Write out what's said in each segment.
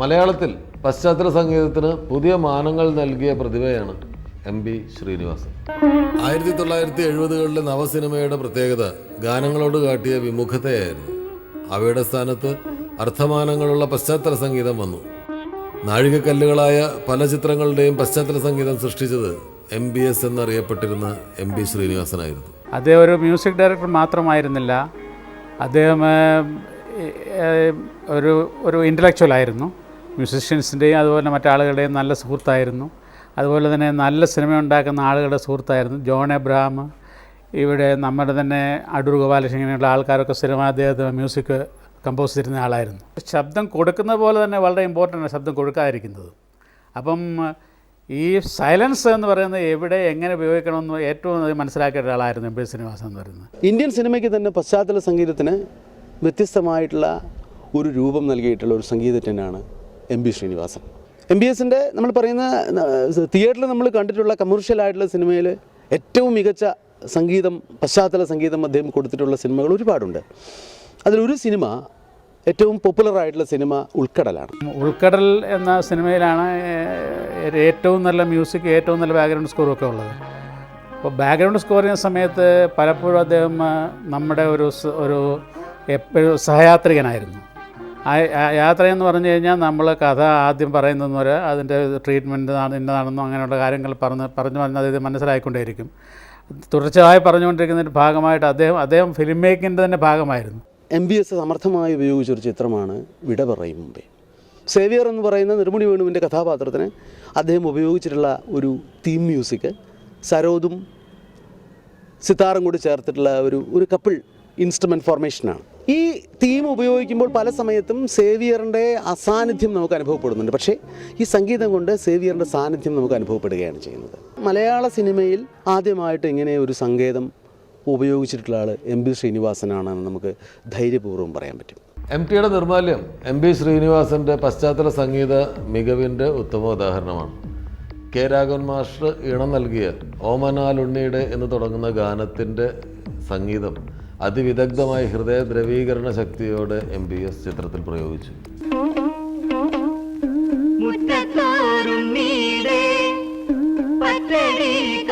മലയാളത്തിൽ പശ്ചാത്തല സംഗീതത്തിന് പുതിയ മാനങ്ങൾ നൽകിയ പ്രതിഭയാണ് എം ബി ശ്രീനിവാസൻ. ആയിരത്തി തൊള്ളായിരത്തി എഴുപതുകളിലെ നവസിനിമയുടെ പ്രത്യേകത ഗാനങ്ങളോട് കാട്ടിയ വിമുഖതയായിരുന്നു. അവയുടെ സ്ഥാനത്ത് അർത്ഥമാനങ്ങളുള്ള പശ്ചാത്തല സംഗീതം വന്നു. നാഴികക്കല്ലുകളായ പല ചിത്രങ്ങളുടെയും പശ്ചാത്തല സംഗീതം സൃഷ്ടിച്ചത് എം ബി എസ് എന്നറിയപ്പെട്ടിരുന്ന എം ബി ശ്രീനിവാസനായിരുന്നു. അദ്ദേഹം ഒരു മ്യൂസിക് ഡയറക്ടർ മാത്രമായിരുന്നില്ല. അദ്ദേഹം ഒരു ഒരു ഇന്റലക്ച്വൽ ആയിരുന്നു. മ്യൂസിഷ്യൻസിന്റെയും അതുപോലെ മറ്റാളുകളുടെയും നല്ല സുഹൃത്തായിരുന്നു. അതുപോലെ തന്നെ നല്ല സിനിമ ഉണ്ടാക്കുന്ന ആളുകളുടെ സുഹൃത്തായിരുന്നു. ജോൺ എബ്രഹാം ഇവിടെ നമ്മുടെ തന്നെ അടൂർ ഗോപാലകൃഷ്ണനുള്ള ആൾക്കാരൊക്കെ സിനിമ അദ്ദേഹത്തിന് മ്യൂസിക് കമ്പോസ് ചെയ്തിരുന്ന ആളായിരുന്നു. ശബ്ദം കൊടുക്കുന്ന പോലെ തന്നെ വളരെ ഇമ്പോർട്ടന്റ് ആണ് ശബ്ദം കൊടുക്കാതിരിക്കുന്നത്. അപ്പം ഈ സൈലൻസ് എന്ന് പറയുന്നത് എവിടെ എങ്ങനെ ഉപയോഗിക്കണമെന്ന് ഏറ്റവും മനസ്സിലാക്കിയ ഒരാളായിരുന്നു എം പി ശ്രീനിവാസൻ എന്ന് പറയുന്നത്. ഇന്ത്യൻ സിനിമയ്ക്ക് തന്നെ പശ്ചാത്തല സംഗീതത്തിന് വ്യത്യസ്തമായിട്ടുള്ള ഒരു രൂപം നൽകിയിട്ടുള്ള ഒരു സംഗീതജ്ഞനാണ് M B Sreenivasan. M B എസിന്റെ നമ്മൾ പറയുന്ന തിയേറ്ററിൽ നമ്മൾ കണ്ടിട്ടുള്ള കമേർഷ്യൽ ആയിട്ടുള്ള സിനിമയിൽ ഏറ്റവും മികച്ച സംഗീതം പശ്ചാത്തല സംഗീതം അദ്ദേഹം കൊടുത്തിട്ടുള്ള സിനിമകൾ ഒരുപാടുണ്ട്. അതിലൊരു സിനിമ ഏറ്റവും പോപ്പുലർ ആയിട്ടുള്ള സിനിമ ഉൾക്കടലാണ്. ഉൾക്കടൽ എന്ന സിനിമയിലാണ് ഏറ്റവും നല്ല മ്യൂസിക് ഏറ്റവും നല്ല ബാക്ക്ഗ്രൗണ്ട് സ്കോറും ഒക്കെ ഉള്ളത്. അപ്പോൾ ബാക്ക്ഗ്രൗണ്ട് സ്കോർ ചെയ്യുന്ന സമയത്ത് പലപ്പോഴും അദ്ദേഹം നമ്മുടെ ഒരു ഒരു എപ്പോഴും സഹയാത്രികനായിരുന്നു. യാത്ര എന്ന് പറഞ്ഞു കഴിഞ്ഞാൽ നമ്മൾ കഥ ആദ്യം പറയുന്നതെന്ന് വരെ അതിന്റെ ട്രീറ്റ്മെന്റ് ഇന്നതാണെന്നോ അങ്ങനെയുള്ള കാര്യങ്ങൾ പറഞ്ഞ് പറഞ്ഞു പറഞ്ഞ് അത് മനസ്സിലായിക്കൊണ്ടേയിരിക്കും. തുടർച്ചയായി പറഞ്ഞുകൊണ്ടിരിക്കുന്നതിന്റെ ഭാഗമായിട്ട് അദ്ദേഹം അദ്ദേഹം ഫിലിം മേക്കിങ്ങിന്റെ തന്നെ ഭാഗമായിരുന്നു. എം ബി എസ് സമർത്ഥമായി ഉപയോഗിച്ചൊരു ചിത്രമാണ് വിട പറയും മുമ്പേ. സേവിയർ എന്ന് പറയുന്ന നിർമ്മിണി വേണുവിന്റെ കഥാപാത്രത്തിന് അദ്ദേഹം ഉപയോഗിച്ചിട്ടുള്ള ഒരു തീം മ്യൂസിക് സരോദും സിത്താറും കൂടി ചേർത്തിട്ടുള്ള ഒരു ഒരു കപ്പിൾ ഇൻസ്ട്രുമെന്റ് ഫോർമേഷനാണ് ഈ തീം ഉപയോഗിക്കുമ്പോൾ പല സമയത്തും സേവിയറിന്റെ അസാന്നിധ്യം നമുക്ക് അനുഭവപ്പെടുന്നുണ്ട്. പക്ഷേ ഈ സംഗീതം കൊണ്ട് സേവിയറിന്റെ സാന്നിധ്യം നമുക്ക് അനുഭവപ്പെടുകയാണ് ചെയ്യുന്നത്. മലയാള സിനിമയിൽ ആദ്യമായിട്ട് ഇങ്ങനെ ഒരു സംഗീതം ഉപയോഗിച്ചിട്ടുള്ള ആൾ എം ബി ശ്രീനിവാസനാണെന്ന് നമുക്ക് ധൈര്യപൂർവം പറയാൻ പറ്റും. എം ടിയുടെ നിർമാല്യം എം ബി ശ്രീനിവാസന്റെ പശ്ചാത്തല സംഗീത മികവിന്റെ ഉത്തമ ഉദാഹരണമാണ്. കെ രാഘവൻ മാസ്റ്റർ ഈണം നൽകിയ ഓമനാലുണ്ണിയുടെ എന്ന് തുടങ്ങുന്ന ഗാനത്തിന്റെ സംഗീതം അതിവിദഗ്ധമായി ഹൃദയ ദ്രവീകരണ ശക്തിയോടെ എം ബി എസ് ചിത്രത്തിൽ പ്രയോഗിച്ചു. മുറ്റത്തോറും പച്ചടി കാണാഞ്ഞ്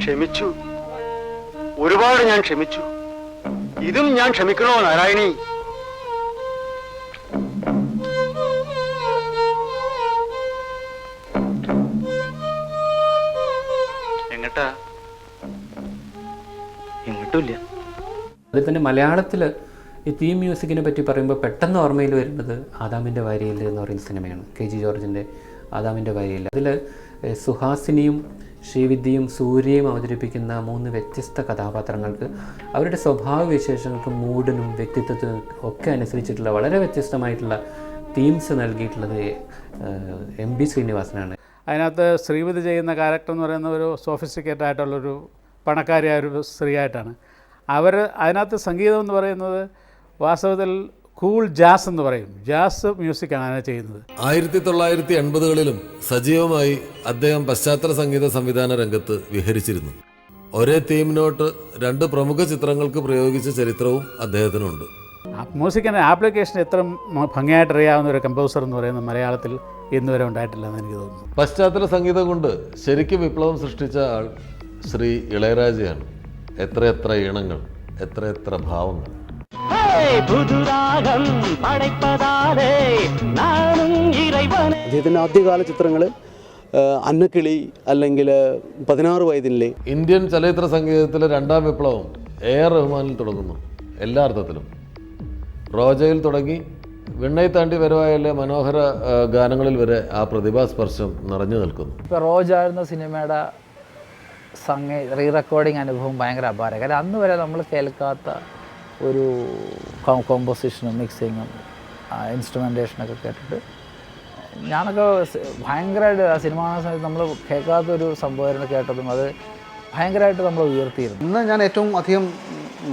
ക്ഷമിച്ചു. ഒരുപാട് ഞാൻ ക്ഷമിച്ചു. ഇതും ഞാൻ ക്ഷമിക്കണോ നാരായണി? എങ്ങട്ടാ? എങ്ങോട്ടുമില്ല. അതിൽ തന്നെ മലയാളത്തിൽ ഈ തീം മ്യൂസിക്കിനെ പറ്റി പറയുമ്പോൾ പെട്ടെന്ന് ഓർമ്മയിൽ വരുന്നത് ആദാമിന്റെ വാരിയൽ എന്ന് പറയുന്ന സിനിമയാണ്. കെ ജി ജോർജിന്റെ ആദാമിന്റെ വാരിയൽ അതിൽ സുഹാസിനിയും ശ്രീവിദ്യയും സൂര്യയും അവതരിപ്പിക്കുന്ന മൂന്ന് വ്യത്യസ്ത കഥാപാത്രങ്ങൾക്ക് അവരുടെ സ്വഭാവ വിശേഷങ്ങൾക്കും മൂഡിനും വ്യക്തിത്വത്തിനും ഒക്കെ അനുസരിച്ചിട്ടുള്ള വളരെ വ്യത്യസ്തമായിട്ടുള്ള തീംസ് നൽകിയിട്ടുള്ളത് എം ബി ശ്രീനിവാസനാണ്. അതിനകത്ത് ശ്രീവിധി ചെയ്യുന്ന ക്യാരക്ടർ എന്ന് പറയുന്ന ഒരു സോഫിസ്റ്റിക്കേറ്റഡ് ആയിട്ടുള്ളൊരു പണക്കാരിയായ ഒരു സ്ത്രീയായിട്ടാണ്. അവർ അതിനകത്ത് സംഗീതം എന്ന് പറയുന്നത് വാസ്തവത്തിൽ കൂൾ ജാസ് എന്ന് പറയും. ജാസ് മ്യൂസിക്കാണ് അങ്ങനെ ചെയ്യുന്നത്. ആയിരത്തി തൊള്ളായിരത്തി എൺപതുകളിലും സജീവമായി അദ്ദേഹം പശ്ചാത്തല സംഗീത സംവിധാന രംഗത്ത് വിഹരിച്ചിരുന്നു. ഒരേ തീം നോട്ട് രണ്ട് പ്രമുഖ ചിത്രങ്ങൾക്ക് പ്രയോഗിച്ച ചരിത്രവും അദ്ദേഹത്തിനുണ്ട്. മ്യൂസിക്കിന്റെ ആപ്ലിക്കേഷൻ എത്ര ഭംഗിയായിട്ട് അറിയാവുന്ന ഒരു കമ്പോസർ എന്ന് പറയുന്നത് മലയാളത്തിൽ ഇന്നുവരെ ഉണ്ടായിട്ടില്ല എന്ന് എനിക്ക് തോന്നുന്നു. പശ്ചാത്തല സംഗീതം കൊണ്ട് ശരിക്കും വിപ്ലവം സൃഷ്ടിച്ച ആൾ ശ്രീ ഇളയരാജയാണ്. എത്രയെത്ര ഈണങ്ങൾ എത്രയെത്ര ഭാവങ്ങൾ. படைப்பதாலே நானும் இறைவன் അദ്ദേഹത്തിൻ്റെ ആദ്യകാല ചിത്രങ്ങൾ അന്നക്കിളി അല്ലെങ്കിൽ പതിനാറ് വയതിനിലെ ഇന്ത്യൻ ചലച്ചിത്ര സംഗീതത്തിലെ രണ്ടാം വിപ്ലവം എ ആർ റഹ്മാനിൽ തുടങ്ങുന്നു എല്ലാ അർത്ഥത്തിലും റോജയിൽ തുടങ്ങി വിണ്ണை താണ്ടി വരവായുള്ള മനോഹര ആ, ഗാനങ്ങളിൽ വരെ ആ പ്രതിഭാസ്പർശം നിറഞ്ഞു നിൽക്കുന്നു ഇപ്പോൾ റോജ എന്ന സിനിമയുടെ സംഗീ റീ റെക്കോർഡിങ് അനുഭവം ഭയങ്കര അപാരം കാരണം അന്ന് വരെ നമ്മൾ കേൾക്കാത്ത ഒരു കോമ്പോസിഷനും മിക്സിങ്ങും ഇൻസ്ട്രുമെന്റേഷനൊക്കെ കേട്ടിട്ട് ഞാനൊക്കെ ഭയങ്കരമായിട്ട് ആ സിനിമ കാണുന്ന സമയത്ത് നമ്മൾ കേൾക്കാത്തൊരു സംഭവമായിരുന്നു കേട്ടതും അത് ഭയങ്കരമായിട്ട് നമ്മൾ ഉയർത്തിയിരുന്നു. ഇന്ന് ഞാൻ ഏറ്റവും അധികം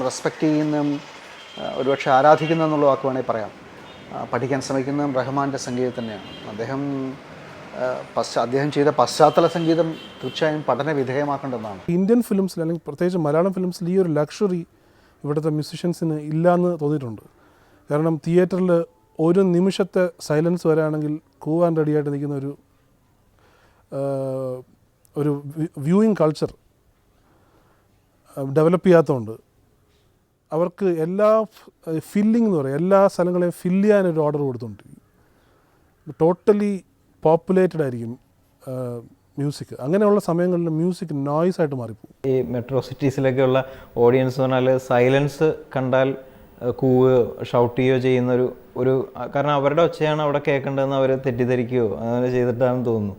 റെസ്പെക്റ്റ് ചെയ്യുന്നതും ഒരുപക്ഷെ ആരാധിക്കുന്ന എന്നുള്ള വാക്ക് വേണമെങ്കിൽ പറയാം. പഠിക്കാൻ ശ്രമിക്കുന്നതും റഹ്മാന്റെ സംഗീതം തന്നെയാണ്. അദ്ദേഹം പശ്ചാ അദ്ദേഹം ചെയ്ത പശ്ചാത്തല സംഗീതം തീർച്ചയായും പഠന വിധേയമാക്കേണ്ടതാണ് ഇന്ത്യൻ ഫിലിംസിൽ അല്ലെങ്കിൽ പ്രത്യേകിച്ച് മലയാളം ഫിലിംസിൽ ഈ ഒരു ലക്ഷറി ഇവിടുത്തെ മ്യൂസിഷ്യൻസിന് ഇല്ലയെന്ന് തോന്നിയിട്ടുണ്ട്. കാരണം തിയേറ്ററിൽ ഒരു നിമിഷത്തെ സൈലൻസ് വരാണെങ്കിൽ കൂവാൻ റെഡിയായിട്ട് നിൽക്കുന്ന ഒരു ഒരു വ്യൂയിങ് കൾച്ചർ ഡെവലപ്പ് ചെയ്യാത്തതുകൊണ്ട് അവർക്ക് എല്ലാ ഫില്ലിംഗ് എന്ന് പറയും എല്ലാ സ്ഥലങ്ങളെയും ഫില്ല് ചെയ്യാനൊരു ഓർഡർ കൊടുത്തുകൊണ്ടിരിക്കും. ടോട്ടലി പോപ്പുലേറ്റഡ് ആയിരിക്കും മ്യൂസിക് അങ്ങനെയുള്ള സമയങ്ങളിൽ മ്യൂസിക് നോയ്സ് ആയിട്ട് മാറിപ്പോകും. ഈ മെട്രോ സിറ്റീസിലൊക്കെയുള്ള ഓഡിയൻസ് എന്ന് പറഞ്ഞാൽ സൈലൻസ് കണ്ടാൽ കൂവുകയോ ഷൗട്ട് ചെയ്യുകയോ ചെയ്യുന്ന ഒരു ഒരു കാരണം അവരുടെ ഒച്ചയാണ് അവിടെ കേൾക്കേണ്ടതെന്ന് അവർ തെറ്റിദ്ധരിക്കുകയോ അങ്ങനെ ചെയ്തിട്ടാണെന്ന് തോന്നുന്നു.